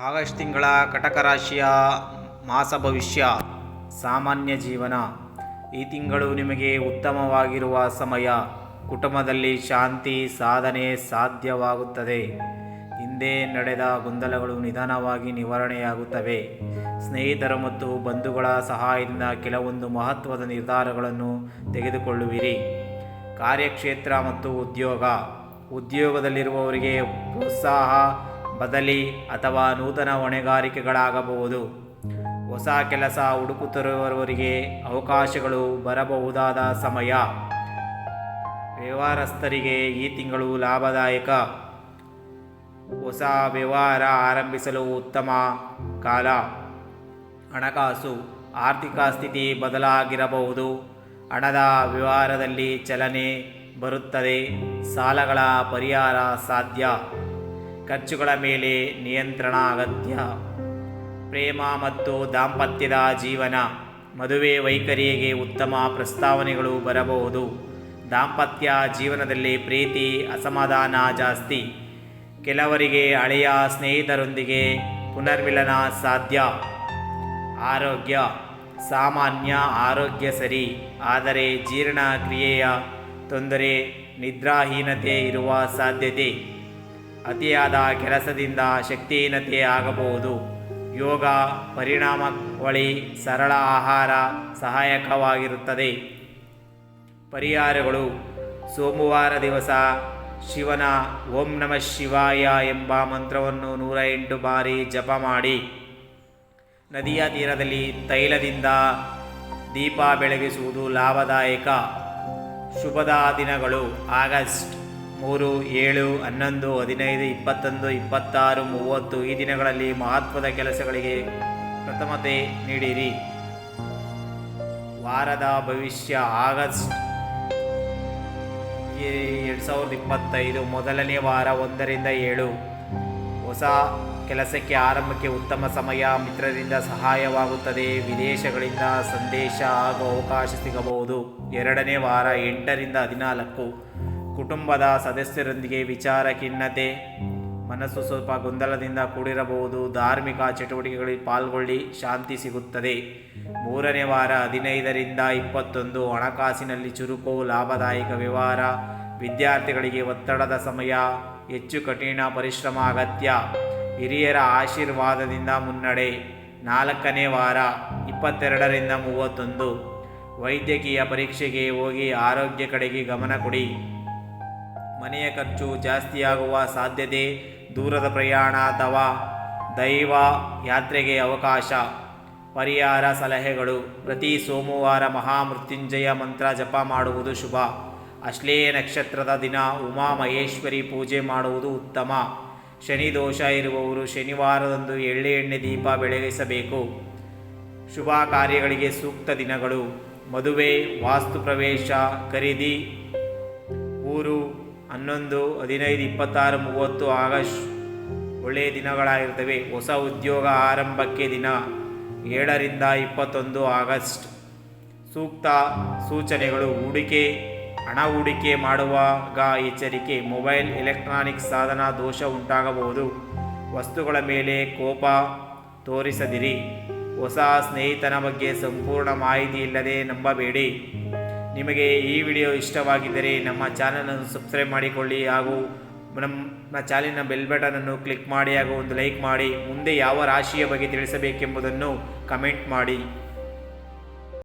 August ತಿಂಗಳ ಕಟಕ ರಾಶಿಯ ಮಾಸ ಭವಿಷ್ಯ, ಸಾಮಾನ್ಯ ಜೀವನ. ಈ ತಿಂಗಳು ನಿಮಗೆ ಉತ್ತಮವಾಗಿರುವ ಸಮಯ. ಕುಟುಂಬದಲ್ಲಿ ಶಾಂತಿ, ಸಾಧನೆ ಸಾಧ್ಯವಾಗುತ್ತದೆ. ಹಿಂದೆ ನಡೆದ ಗೊಂದಲಗಳು ನಿಧಾನವಾಗಿ ನಿವಾರಣೆಯಾಗುತ್ತವೆ. ಸ್ನೇಹಿತರು ಮತ್ತು ಬಂಧುಗಳ ಸಹಾಯದಿಂದ ಕೆಲವೊಂದು ಮಹತ್ವದ ನಿರ್ಧಾರಗಳನ್ನು ತೆಗೆದುಕೊಳ್ಳುವಿರಿ. ಕಾರ್ಯಕ್ಷೇತ್ರ ಮತ್ತು ಉದ್ಯೋಗ. ಉದ್ಯೋಗದಲ್ಲಿರುವವರಿಗೆ ಪ್ರೋತ್ಸಾಹ ಬದಲಿ ಅಥವಾ ನೂತನ ಹೊಣೆಗಾರಿಕೆಗಳಾಗಬಹುದು. ಹೊಸ ಕೆಲಸ ಹುಡುಕುತ್ತಿರುವವರಿಗೆ ಅವಕಾಶಗಳು ಬರಬಹುದಾದ ಸಮಯ. ವ್ಯವಹಾರಸ್ಥರಿಗೆ ಈ ತಿಂಗಳು ಲಾಭದಾಯಕ. ಹೊಸ ವ್ಯವಹಾರ ಆರಂಭಿಸಲು ಉತ್ತಮ ಕಾಲ. ಹಣಕಾಸು, ಆರ್ಥಿಕ ಸ್ಥಿತಿ ಬದಲಾಗಿರಬಹುದು. ಹಣದ ವ್ಯವಹಾರದಲ್ಲಿ ಚಲನೆ ಬರುತ್ತದೆ. ಸಾಲಗಳ ಪರಿಹಾರ ಸಾಧ್ಯ. ಖರ್ಚುಗಳ ಮೇಲೆ ನಿಯಂತ್ರಣ ಅಗತ್ಯ ಪ್ರೇಮ ಮತ್ತು ದಾಂಪತ್ಯದ ಜೀವನ ಮದುವೆ ವೈಖರಿಗೆ ಉತ್ತಮ ಪ್ರಸ್ತಾವನೆಗಳು ಬರಬಹುದು. ದಾಂಪತ್ಯ ಜೀವನದಲ್ಲಿ ಪ್ರೀತಿ, ಅಸಮಾಧಾನ ಜಾಸ್ತಿ. ಕೆಲವರಿಗೆ ಹಳೆಯ ಸ್ನೇಹಿತರೊಂದಿಗೆ ಪುನರ್ಮಿಲನ ಸಾಧ್ಯ. ಆರೋಗ್ಯ, ಸಾಮಾನ್ಯ ಆರೋಗ್ಯ ಸರಿ, ಆದರೆ ಜೀರ್ಣಕ್ರಿಯೆಯ ತೊಂದರೆ, ನಿದ್ರಾಹೀನತೆ ಇರುವ ಸಾಧ್ಯತೆ. ಅತಿಯಾದ ಕೆಲಸದಿಂದ ಶಕ್ತಿಹೀನತೆ ಆಗಬಹುದು. ಯೋಗ ಪರಿಣಾಮವಳಿ ಸರಳ ಆಹಾರ ಸಹಾಯಕವಾಗಿರುತ್ತದೆ. ಪರಿಹಾರಗಳು ಸೋಮವಾರ ದಿವಸ ಶಿವನ ಓಂ ನಮಃ ಶಿವಾಯ ಎಂಬ ಮಂತ್ರವನ್ನು ನೂರ ಎಂಟು ಬಾರಿ ಜಪ ಮಾಡಿ ನದಿಯ ತೀರದಲ್ಲಿ ತೈಲದಿಂದ ದೀಪ ಬೆಳಗಿಸುವುದು ಲಾಭದಾಯಕ. ಶುಭದ ದಿನಗಳು ಆಗಸ್ಟ್ ಮೂರು, ಏಳು, ಹನ್ನೊಂದು, ಹದಿನೈದು, ಇಪ್ಪತ್ತೊಂದು, ಇಪ್ಪತ್ತಾರು, ಮೂವತ್ತು ಈ ದಿನಗಳಲ್ಲಿ ಮಹತ್ವದ ಕೆಲಸಗಳಿಗೆ ಪ್ರಥಮತೆ ನೀಡಿರಿ. ವಾರದ ಭವಿಷ್ಯ ಆಗಸ್ಟ್ ಎರಡು ಸಾವಿರದ ಇಪ್ಪತ್ತೈದು ಮೊದಲನೇ ವಾರ ಒಂದರಿಂದ ಏಳು. ಹೊಸ ಕೆಲಸಕ್ಕೆ ಆರಂಭಕ್ಕೆ ಉತ್ತಮ ಸಮಯ, ಮಿತ್ರರಿಂದ ಸಹಾಯವಾಗುತ್ತದೆ, ವಿದೇಶಗಳಿಂದ ಸಂದೇಶ ಹಾಗೂ ಅವಕಾಶ ಸಿಗಬಹುದು. ಎರಡನೇ ವಾರ ಎಂಟರಿಂದ ಹದಿನಾಲ್ಕು. ಕುಟುಂಬದ ಸದಸ್ಯರೊಂದಿಗೆ ವಿಚಾರ ಖಿನ್ನತೆ, ಮನಸ್ಸು ಸ್ವಲ್ಪ ಗೊಂದಲದಿಂದ ಕೂಡಿರಬಹುದು. ಧಾರ್ಮಿಕ ಚಟುವಟಿಕೆಗಳಲ್ಲಿ ಪಾಲ್ಗೊಳ್ಳಿ, ಶಾಂತಿ ಸಿಗುತ್ತದೆ. ಮೂರನೇ ವಾರ ಹದಿನೈದರಿಂದ ಇಪ್ಪತ್ತೊಂದು, ಹಣಕಾಸಿನಲ್ಲಿ ಚುರುಕು, ಲಾಭದಾಯಕ ವ್ಯವಹಾರ, ವಿದ್ಯಾರ್ಥಿಗಳಿಗೆ ಒತ್ತಡದ ಸಮಯ, ಹೆಚ್ಚು ಕಠಿಣ ಪರಿಶ್ರಮ, ಅಗತ್ಯ. ಹಿರಿಯರ ಆಶೀರ್ವಾದದಿಂದ ಮುನ್ನಡೆ. ನಾಲ್ಕನೇ ವಾರ, ಇಪ್ಪತ್ತೆರಡರಿಂದ ಮೂವತ್ತೊಂದು. ವೈದ್ಯಕೀಯ ಪರೀಕ್ಷೆಗೆ ಹೋಗಿ ಆರೋಗ್ಯ ಕಡೆಗೆ ಗಮನ ಕೊಡಿ. ಮನೆಯ ಖರ್ಚು ಜಾಸ್ತಿಯಾಗುವ ಸಾಧ್ಯತೆ, ದೂರದ ಪ್ರಯಾಣ ಅಥವಾ ದೈವ ಯಾತ್ರೆಗೆ ಅವಕಾಶ. ಪರಿಹಾರ ಸಲಹೆಗಳು. ಪ್ರತಿ ಸೋಮವಾರ ಮಹಾಮೃತ್ಯುಂಜಯ ಮಂತ್ರ ಜಪ ಮಾಡುವುದು ಶುಭ. ಅಶ್ಲೇಯ ನಕ್ಷತ್ರದ ದಿನ. ಉಮಾ ಮಹೇಶ್ವರಿ ಪೂಜೆ ಮಾಡುವುದು ಉತ್ತಮ. ಶನಿ ದೋಷ ಇರುವವರು ಶನಿವಾರದಂದು ಎಳ್ಳೆ ಎಣ್ಣೆ ದೀಪ ಬೆಳಗಿಸಬೇಕು. ಶುಭ ಕಾರ್ಯಗಳಿಗೆ ಸೂಕ್ತ ದಿನಗಳು. ಮದುವೆ, ವಾಸ್ತು ಪ್ರವೇಶ, ಖರೀದಿ, ಊರು ಹನ್ನೊಂದು, ಹದಿನೈದು, ಇಪ್ಪತ್ತಾರು, ಮೂವತ್ತು, ಆಗಸ್ಟ್ ಒಳ್ಳೆಯ ದಿನಗಳಾಗಿರ್ತವೆ. ಹೊಸ ಉದ್ಯೋಗ ಆರಂಭಕ್ಕೆ ದಿನ ಏಳರಿಂದ ಇಪ್ಪತ್ತೊಂದು ಆಗಸ್ಟ್. ಸೂಕ್ತ ಸೂಚನೆಗಳು, ಹೂಡಿಕೆ, ಹಣ ಹೂಡಿಕೆ ಮಾಡುವಾಗ ಎಚ್ಚರಿಕೆ, ಮೊಬೈಲ್, ಎಲೆಕ್ಟ್ರಾನಿಕ್ ಸಾಧನ, ದೋಷ ಉಂಟಾಗಬಹುದು. ವಸ್ತುಗಳ ಮೇಲೆ ಕೋಪ ತೋರಿಸದಿರಿ. ಹೊಸ ಸ್ನೇಹಿತನ ಬಗ್ಗೆ ಸಂಪೂರ್ಣ ಮಾಹಿತಿ ಇಲ್ಲದೆ ನಂಬಬೇಡಿ. ನಿಮಗೆ ಈ ವಿಡಿಯೋ ಇಷ್ಟವಾಗಿದ್ದರೆ ನಮ್ಮ ಚಾನಲನ್ನು ಸಬ್ಸ್ಕ್ರೈಬ್ ಮಾಡಿಕೊಳ್ಳಿ ಹಾಗೂ ನಮ್ಮ ಚಾನಲಿನ ಬೆಲ್ ಬಟನನ್ನು ಕ್ಲಿಕ್ ಮಾಡಿ ಹಾಗೂ ಒಂದು ಲೈಕ್ ಮಾಡಿ. ಮುಂದೆ ಯಾವ ರಾಶಿಯ ಬಗ್ಗೆ ತಿಳಿಸಬೇಕೆಂಬುದನ್ನು ಕಮೆಂಟ್ ಮಾಡಿ.